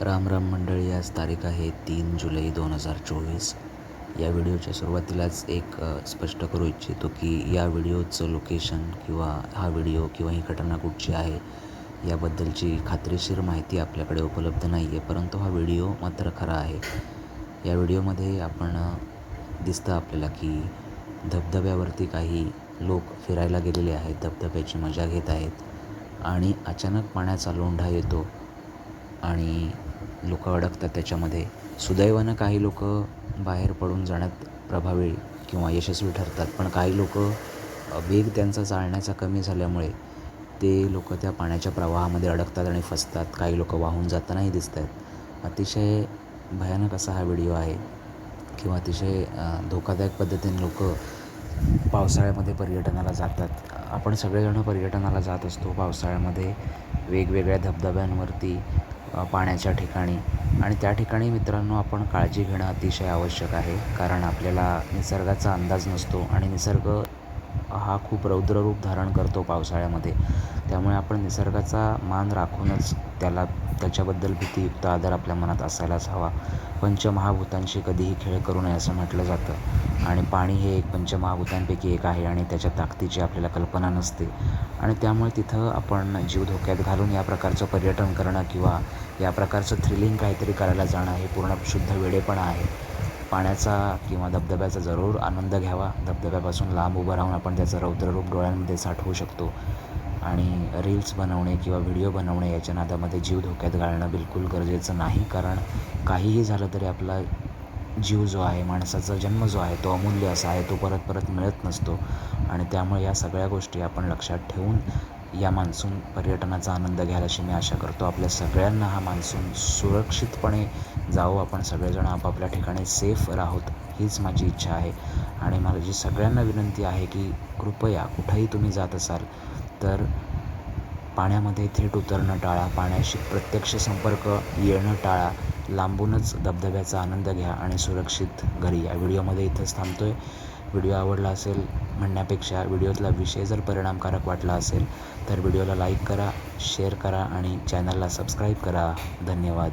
राम राम मंडळी आज तारीख आहे तीन जुलै दोन हजार चोवीस. या व्हिडिओच्या सुरुवातीलाच एक स्पष्ट करू इच्छितो की या व्हिडिओचं लोकेशन किंवा हा व्हिडिओ किंवा ही घटना कुठची आहे याबद्दलची खात्रीशीर माहिती आपल्याकडे उपलब्ध नाही आहे परंतु हा व्हिडिओ मात्र खरा आहे. या व्हिडिओमध्ये आपण दिसतं आपल्याला की धबधब्यावरती काही लोक फिरायला गेलेले आहेत धबधब्याची मजा घेत आहेत आणि अचानक पाण्याचा लोंढा येतो. आणि लोक अडकतात त्याच्यामध्ये. सुदैवानं काही लोक बाहेर पडून जाण्यात प्रभावी किंवा यशस्वी ठरतात. पण काही लोक वेग त्यांचा चालण्याचा कमी झाल्यामुळे ते लोक त्या पाण्याच्या प्रवाहामध्ये अडकतात आणि फसतात. काही लोक वाहून जातानाही दिसत आहेत अतिशय भयानक असा हा व्हिडिओ आहे. किंवा अतिशय धोकादायक पद्धतीने लोक पावसाळ्यामध्ये पर्यटनाला जातात. आपण सगळेजण पर्यटनाला जात असतो. पावसाळ्यामध्ये वेगवेगळ्या धबधब्यांवरती पाण्याच्या ठिकाणी. आणि त्या ठिकाणी मित्रांनो आपण काळजी घेणं अतिशय आवश्यक आहे. कारण आपल्याला निसर्गाचा अंदाज नसतो आणि निसर्ग हा खूप रौद्ररूप धारण करतो पावसाळ्यामध्ये. त्यामुळे आपण निसर्गाचा मान राखूनच त्याला त्याच्याबद्दल भीतीयुक्त आदर आपल्या मनात असायलाच हवा. पंचमहाभूतांशी कधीही खेळ करू नये असं म्हटलं जातं. आणि पाणी हे एक पंचमहाभूतांपैकी एक आहे आणि त्याच्या ताकदीची आपल्याला कल्पना नसते. आणि त्यामुळे तिथं आपण जीव धोक्यात घालून या प्रकारचं पर्यटन करणं किंवा या प्रकारचं थ्रिलिंग काहीतरी करायला जाणं हे पूर्ण शुद्ध वेडेपणा आहे. पाण्याचा किंवा धबधब्याचा जरूर आनंद घ्यावा. धबधब्यापासून लांब उभं राहून आपण त्याचं रौद्ररूप डोळ्यांमध्ये साठवू शकतो. आणि रील्स बनवणे किंवा व्हिडिओ बनवणे याच्या नादामध्ये जीव धोक्यात घालणं बिलकुल गरजेचं नाही. कारण काहीही झालं तरी आपला जीव जो आहे माणसाचा जन्म जो आहे तो अमूल्य असा आहे तो परत परत मिळत नसतो. आणि त्यामुळे या सगळ्या गोष्टी आपण लक्षात ठेवून या मान्सून पर्यटनाचा आनंद घ्यायला अशी मी आशा करतो. आपल्या सगळ्यांना हा मान्सून सुरक्षितपणे जावो. आपण सगळेजण आपापल्या ठिकाणी सेफ राहोत हीच माझी इच्छा आहे. आणि माझी सगळ्यांना विनंती आहे की कृपया कुठंही तुम्ही जात असाल तर पाण्यामध्ये थेट उतरणं टाळा. पाण्याशी प्रत्यक्ष संपर्क येणं टाळा. लांबूनच धबधब्याचा आनंद घ्या आणि सुरक्षित घरी या. व्हिडिओमध्ये इथंच थांबतो आहे व्हिडिओ आवडला असेल म्हणण्यापेक्षा व्हिडिओतला विषय जर परिणामकारक वाटला असेल तर व्हिडिओला लाईक करा शेअर करा आणि चॅनलला सबस्क्राईब करा. धन्यवाद.